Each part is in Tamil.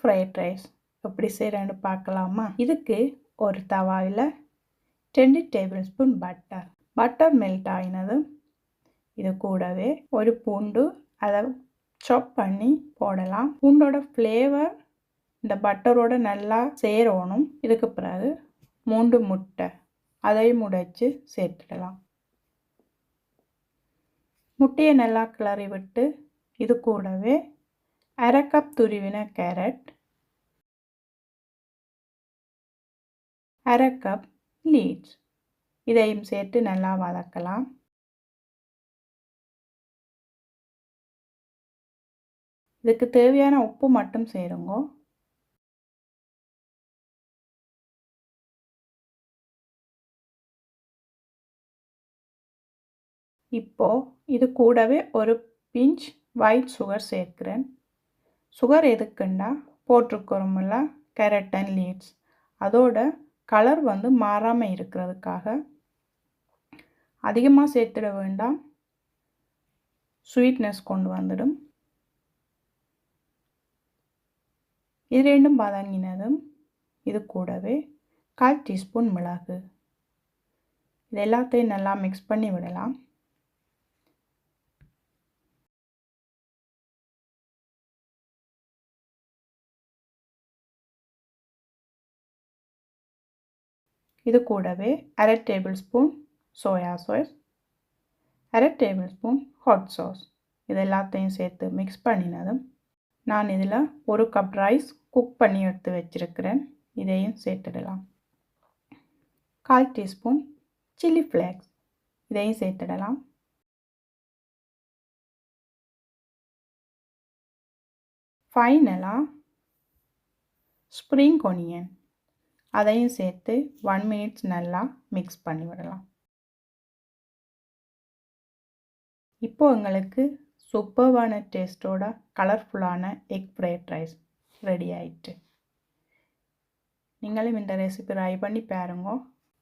ஃப்ரைட் ரைஸ் எப்படி செய்கிறேன்னு பார்க்கலாமா? இதுக்கு ஒரு தவாயில் ரெண்டு table spoon butter butter melt ஆகினதும் இது கூடவே ஒரு பூண்டு அதை சாப் பண்ணி போடலாம். பூண்டோட ஃப்ளேவர் இந்த பட்டரோட நல்லா சேரணும். இதுக்கு பிறகு மூன்று முட்டை அதையும் முடைச்சு சேர்த்துடலாம். முட்டையை நல்லா கிளறி விட்டு இது கூடவே அரை கப் துருவின கேரட் அரை கப் லீட்ஸ் இதையும் சேர்த்து நல்லா வதக்கலாம். இதுக்கு தேவையான உப்பு மட்டும் சேருங்க. இப்போ இது கூடவே ஒரு பிஞ்ச் ஒயிட் சுகர் சேர்க்கிறேன். சுகர் எதுக்குண்டா? போட்டிருக்கிறோமில்ல கேரட் அண்ட் லீட்ஸ் அதோட கலர் வந்து மாறாமல் இருக்கிறதுக்காக அதிகமாக சேர்த்துட வேண்டாம். ஸ்வீட்னஸ் கொண்டு வந்துடும். இது ரெண்டும் பதங்கினதும் இது கூடவே கால் டீஸ்பூன் மிளகு. இது எல்லாத்தையும் நல்லா மிக்ஸ் பண்ணி விடலாம். இது கூடவே அரை டேபிள் ஸ்பூன் சோயா சாஸ் அரை டேபிள் ஸ்பூன் ஹாட் சாஸ். இது எல்லாத்தையும் சேர்த்து மிக்ஸ் பண்ணினதும் நான் இதில் ஒரு கப் ரைஸ் குக் பண்ணி எடுத்து வச்சுருக்கிறேன். இதையும் சேர்த்துடலாம். கால் டீஸ்பூன் சில்லி ஃப்ளேக்ஸ் இதையும் சேர்த்துடலாம். ஃபைனலாக ஸ்ப்ரிங் ஒனியன் அதையும் சேர்த்து ஒன் மினிட்ஸ் நல்லா மிக்ஸ் பண்ணி விடலாம். இப்போ எங்களுக்கு சூப்பர்வான டேஸ்ட்டோட கலர்ஃபுல்லான எக் ஃப்ரைட் ரைஸ் ரெடி ஆயிட்டு. நீங்களும் இந்த ரெசிபி ட்ரை பண்ணி பாருங்க.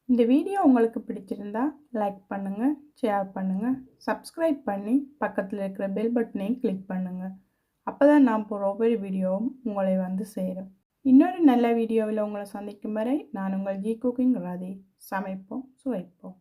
இந்த வீடியோ உங்களுக்கு பிடிச்சிருந்தா லைக் பண்ணுங்கள் ஷேர் பண்ணுங்கள் சப்ஸ்கிரைப் பண்ணி பக்கத்தில் இருக்கிற பெல் பட்டனையும் கிளிக் பண்ணுங்கள் அப்போ தான் நான் போகிற ஒவ்வொரு வீடியோவும் உங்களை வந்து சேரும். இன்னொரு நல்ல வீடியோவில் உங்களை சந்திக்கும் வரை நான் உங்கள் ஜி குக்கிங் ராதி. சமைப்போம் சுவைப்போம்.